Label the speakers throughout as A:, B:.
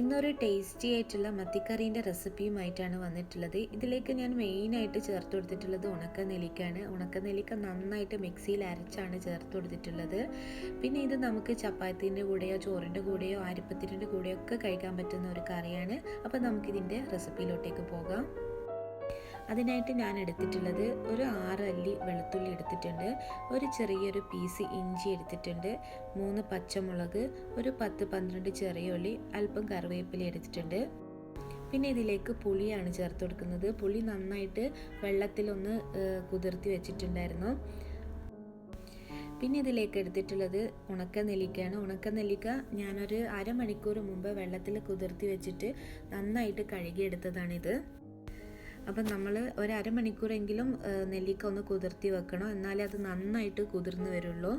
A: ഇന്നൊരു ടേസ്റ്റി ആയിട്ടുള്ള മത്തിക്കറീന്റെ റെസിപ്പിയുമായിട്ടാണ് വന്നിട്ടുള്ളത്. ഇതിലേക്ക് ഞാൻ മെയിനായിട്ട് ചേർത്ത് കൊടുത്തിട്ടുള്ളത് ഉണക്ക ഉണക്കനെല്ലിക്ക ഉണക്ക നെല്ലിക്ക നന്നായിട്ട് മിക്സിയിൽ അരച്ചാണ് ചേർത്ത് കൊടുത്തിട്ടുള്ളത്. പിന്നെ ഇത് നമുക്ക് ചപ്പാത്തിന്റെ കൂടെയോ ചോറിന്റെ കൂടെയോ അരിപ്പത്തിന്റെ കൂടെയോ ഒക്കെ കഴിക്കാൻ പറ്റുന്ന ഒരു കറിയാണ്. അപ്പോൾ നമുക്കിതിന്റെ റെസിപ്പിയിലോട്ടേക്ക് പോകാം. അതിനായിട്ട് ഞാൻ എടുത്തിട്ടുള്ളത് ഒരു ആറ് അല്ലി വെളുത്തുള്ളി എടുത്തിട്ടുണ്ട് ഒരു ചെറിയൊരു പീസ് ഇഞ്ചി എടുത്തിട്ടുണ്ട് മൂന്ന് പച്ചമുളക് ഒരു പത്ത് പന്ത്രണ്ട് ചെറിയ ഉള്ളി അല്പം കറിവേപ്പില എടുത്തിട്ടുണ്ട്. പിന്നെ ഇതിലേക്ക് പുളിയാണ് ചേർത്ത് കൊടുക്കുന്നത്. പുളി നന്നായിട്ട് വെള്ളത്തിലൊന്ന് കുതിർത്തി വെച്ചിട്ടുണ്ടായിരുന്നു. പിന്നെ ഇതിലേക്ക് എടുത്തിട്ടുള്ളത് ഉണക്ക നെല്ലിക്കയാണ് ഉണക്ക നെല്ലിക്ക ഞാനൊരു അരമണിക്കൂർ മുമ്പ് വെള്ളത്തിൽ കുതിർത്തി വെച്ചിട്ട് നന്നായിട്ട് കഴുകിയെടുത്തതാണിത്. അപ്പം നമ്മൾ ഒരു അരമണിക്കൂറെങ്കിലും നെല്ലിക്ക ഒന്ന് കുതിർത്തി വെക്കണം. എന്നാലേ അത് നന്നായിട്ട് കുതിർന്ന് വരുള്ളൂ.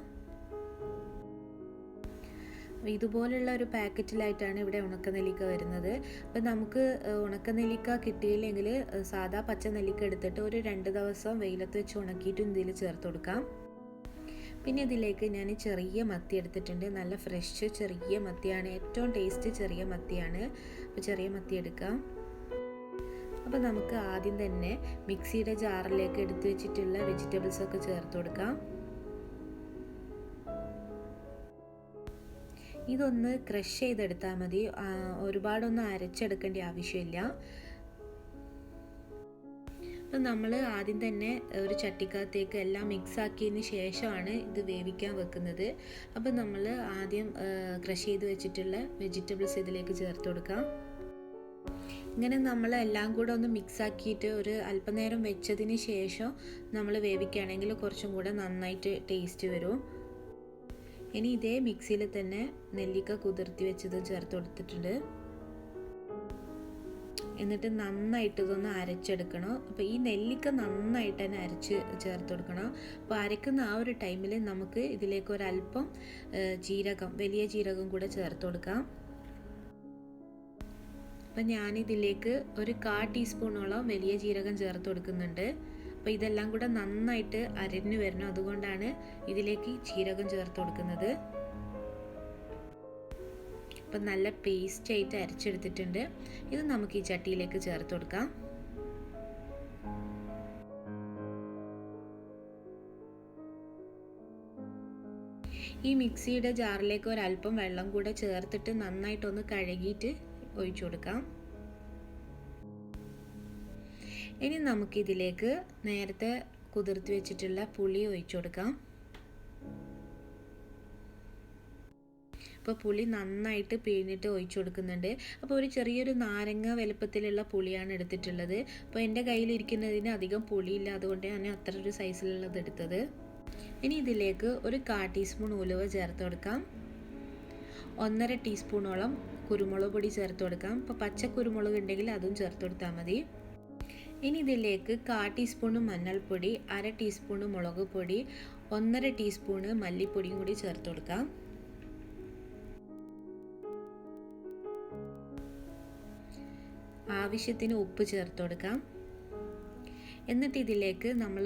A: ഇതുപോലുള്ള ഒരു പാക്കറ്റിലായിട്ടാണ് ഇവിടെ ഉണക്ക നെല്ലിക്ക വരുന്നത്. അപ്പം നമുക്ക് ഉണക്ക നെല്ലിക്ക കിട്ടിയില്ലെങ്കിൽ സാധാ പച്ച നെല്ലിക്ക എടുത്തിട്ട് ഒരു രണ്ട് ദിവസം വെയിലത്ത് വെച്ച് ഉണക്കിയിട്ടും ഇതിൽ ചേർത്ത് കൊടുക്കാം. പിന്നെ ഇതിലേക്ക് ഞാൻ ചെറിയ മത്തി എടുത്തിട്ടുണ്ട്. നല്ല ഫ്രഷ് ചെറിയ മത്തിയാണ്. ഏറ്റവും ടേസ്റ്റ് ചെറിയ മത്തിയാണ്. അപ്പോൾ ചെറിയ മത്തി എടുക്കാം. അപ്പോൾ നമുക്ക് ആദ്യം തന്നെ മിക്സിയുടെ ജാറിലേക്ക് എടുത്തു വെച്ചിട്ടുള്ള വെജിറ്റബിൾസ് ഒക്കെ ചേർത്ത് കൊടുക്കാം. ഇതൊന്ന് ക്രഷ് ചെയ്തെടുത്താൽ മതി. ഒരുപാടൊന്നും അരച്ചെടുക്കേണ്ട ആവശ്യമില്ല. അപ്പം നമ്മൾ ആദ്യം തന്നെ ഒരു ചട്ടിക്കകത്തേക്ക് എല്ലാം മിക്സ് ആക്കിയതിന് ശേഷമാണ് ഇത് വേവിക്കാൻ വെക്കുന്നത്. അപ്പം നമ്മൾ ആദ്യം ക്രഷ് ചെയ്ത് വെച്ചിട്ടുള്ള വെജിറ്റബിൾസ് ഇതിലേക്ക് ചേർത്ത് കൊടുക്കാം. ഇങ്ങനെ നമ്മൾ എല്ലാം കൂടെ ഒന്ന് മിക്സ് ആക്കിയിട്ട് ഒരു അല്പനേരം വെച്ചതിന് ശേഷം നമ്മൾ വേവിക്കുകയാണെങ്കിൽ കുറച്ചും കൂടെ നന്നായിട്ട് ടേസ്റ്റ് വരും. ഇനി ഇതേ മിക്സിയിൽ തന്നെ നെല്ലിക്ക കുതിർത്തി വെച്ചത് ചേർത്ത് കൊടുത്തിട്ടുണ്ട്. എന്നിട്ട് നന്നായിട്ട് ഇതൊന്ന് അരച്ചെടുക്കണം. അപ്പോൾ ഈ നെല്ലിക്ക നന്നായിട്ട് തന്നെ അരച്ച് ചേർത്ത് കൊടുക്കണം. അപ്പോൾ അരക്കുന്ന ആ ഒരു ടൈമിൽ നമുക്ക് ഇതിലേക്ക് ഒരല്പം ജീരകം വലിയ ജീരകം കൂടെ ചേർത്ത് കൊടുക്കാം. അപ്പം ഞാനിതിലേക്ക് ഒരു കാ ടീസ്പൂണോളം വലിയ ജീരകം ചേർത്ത് കൊടുക്കുന്നുണ്ട്. അപ്പോൾ ഇതെല്ലാം കൂടെ നന്നായിട്ട് അരഞ്ഞു വരണം. അതുകൊണ്ടാണ് ഇതിലേക്ക് ജീരകം ചേർത്ത് കൊടുക്കുന്നത്. അപ്പം നല്ല പേസ്റ്റ് ആയിട്ട് അരച്ചെടുത്തിട്ടുണ്ട്. ഇത് നമുക്ക് ഈ ചട്ടിയിലേക്ക് ചേർത്ത് കൊടുക്കാം. ഈ മിക്സിയുടെ ജാറിലേക്ക് ഒരല്പം വെള്ളം കൂടെ ചേർത്തിട്ട് നന്നായിട്ടൊന്ന് കഴുകിയിട്ട് ഒഴിച്ചു കൊടുക്കാം. ഇനി നമുക്കിതിലേക്ക് നേരത്തെ കുതിർത്തി വെച്ചിട്ടുള്ള പുളി ഒഴിച്ചു കൊടുക്കാം. അപ്പോൾ പുളി നന്നായിട്ട് പിഴിഞ്ഞിട്ട് ഒഴിച്ചു കൊടുക്കുന്നുണ്ട്. അപ്പോൾ ഒരു ചെറിയൊരു നാരങ്ങ വലുപ്പത്തിലുള്ള പുളിയാണ് എടുത്തിട്ടുള്ളത്. അപ്പോൾ എന്റെ കയ്യിലിരിക്കുന്നതിന് അധികം പുളിയില്ല അതുകൊണ്ട് ഞാൻ അത്ര ഒരു സൈസിലുള്ളത് എടുത്തത്. ഇനി ഇതിലേക്ക് ഒരു കാ ടീസ്പൂൺ ഉലുവ ചേർത്ത് കൊടുക്കാം. ഒന്നര ടീസ്പൂണോളം കുരുമുളക് പൊടി ചേർത്ത് കൊടുക്കാം. ഇപ്പോൾ പച്ച കുരുമുളക് ഉണ്ടെങ്കിൽ അതും ചേർത്ത് കൊടുത്താൽ മതി. ഇനി ഇതിലേക്ക് കാ ടീസ്പൂണ് മഞ്ഞൾപ്പൊടി അര ടീസ്പൂണ് മുളക് പൊടി ഒന്നര ടീസ്പൂണ് മല്ലിപ്പൊടിയും കൂടി ചേർത്ത് കൊടുക്കാം. ആവശ്യത്തിന് ഉപ്പ് ചേർത്ത് കൊടുക്കാം. എന്നിട്ട് ഇതിലേക്ക് നമ്മൾ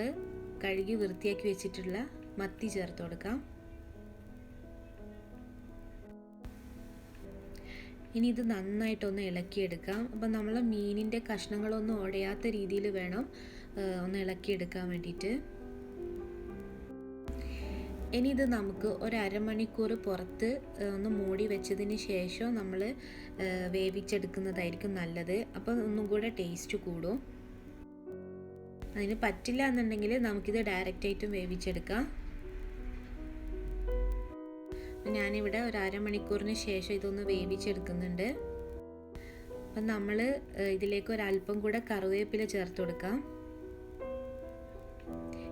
A: കഴുകി വൃത്തിയാക്കി വെച്ചിട്ടുള്ള മത്തി ചേർത്ത് കൊടുക്കാം. ഇനി ഇത് നന്നായിട്ടൊന്ന് ഇളക്കിയെടുക്കാം. അപ്പം നമ്മൾ മീനിന്റെ കഷ്ണങ്ങളൊന്നും ഉടയാത്ത രീതിയിൽ വേണം ഒന്ന് ഇളക്കിയെടുക്കാൻ വേണ്ടിയിട്ട്. ഇനി ഇത് നമുക്ക് ഒരു അരമണിക്കൂർ പുറത്ത് ഒന്ന് മൂടി വെച്ചതിന് ശേഷം നമ്മൾ വേവിച്ചെടുക്കുന്നതായിരിക്കും നല്ലത്. അപ്പം ഒന്നും കൂടെ ടേസ്റ്റ് കൂടും. അതിന് പറ്റില്ല എന്നുണ്ടെങ്കിൽ നമുക്കിത് ഡയറക്റ്റായിട്ടും വേവിച്ചെടുക്കാം. ഞാനിവിടെ ഒരു അരമണിക്കൂറിന് ശേഷം ഇതൊന്ന് വേവിച്ചെടുക്കുന്നുണ്ട്. അപ്പം നമ്മൾ ഇതിലേക്ക് ഒരല്പം കൂടെ കറിവേപ്പില ചേർത്ത് കൊടുക്കാം.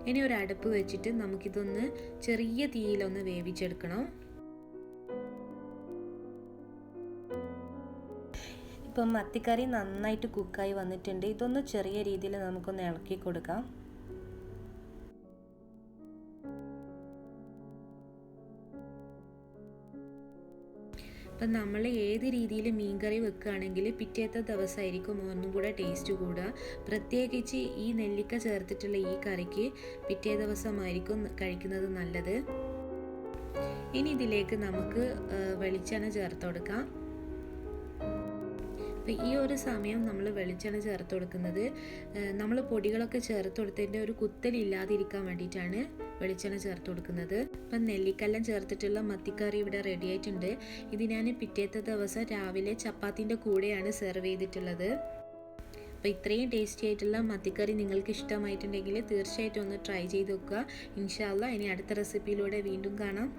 A: ഇനി ഒരു അടുപ്പ് വെച്ചിട്ട് നമുക്കിതൊന്ന് ചെറിയ തീയിലൊന്ന് വേവിച്ചെടുക്കണം. ഇപ്പം മത്തിക്കറി നന്നായിട്ട് കുക്കായി വന്നിട്ടുണ്ട്. ഇതൊന്ന് ചെറിയ രീതിയിൽ നമുക്കൊന്ന് ഇളക്കി കൊടുക്കാം. അപ്പം നമ്മൾ ഏത് രീതിയിൽ മീൻകറി വെക്കുകയാണെങ്കിൽ പിറ്റേത്തെ ദിവസമായിരിക്കും ഒന്നും കൂടെ ടേസ്റ്റ് കൂടുക. പ്രത്യേകിച്ച് ഈ നെല്ലിക്ക ചേർത്തിട്ടുള്ള ഈ കറിക്ക് പിറ്റേ ദിവസമായിരിക്കും കഴിക്കുന്നത് നല്ലത്. ഇനി ഇതിലേക്ക് നമുക്ക് വെളിച്ചെണ്ണ ചേർത്ത് കൊടുക്കാം. അപ്പോൾ ഈ ഒരു സമയം നമ്മൾ വെളിച്ചെണ്ണ ചേർത്ത് കൊടുക്കുന്നത് നമ്മൾ പൊടികളൊക്കെ ചേർത്ത് കൊടുത്തതിന്റെ ഒരു കുത്തലില്ലാതിരിക്കാൻ വേണ്ടിയിട്ടാണ് വെളിച്ചെണ്ണ ചേർത്ത് കൊടുക്കുന്നത്. അപ്പം നെല്ലിക്കെല്ലാം ചേർത്തിട്ടുള്ള മത്തിക്കറി ഇവിടെ റെഡി ആയിട്ടുണ്ട്. ഇത് ഞാൻ പിറ്റേത്തെ ദിവസം രാവിലെ ചപ്പാത്തിന്റെ കൂടെയാണ് സെർവ് ചെയ്തിട്ടുള്ളത്. അപ്പോൾ ഇത്രയും ടേസ്റ്റി ആയിട്ടുള്ള മത്തിക്കറി നിങ്ങൾക്ക് ഇഷ്ടമായിട്ടുണ്ടെങ്കിൽ തീർച്ചയായിട്ടും ഒന്ന് ട്രൈ ചെയ്ത് നോക്കുക. ഇൻഷാല്ല ഇനി അടുത്ത റെസിപ്പിയിലൂടെ വീണ്ടും കാണാം.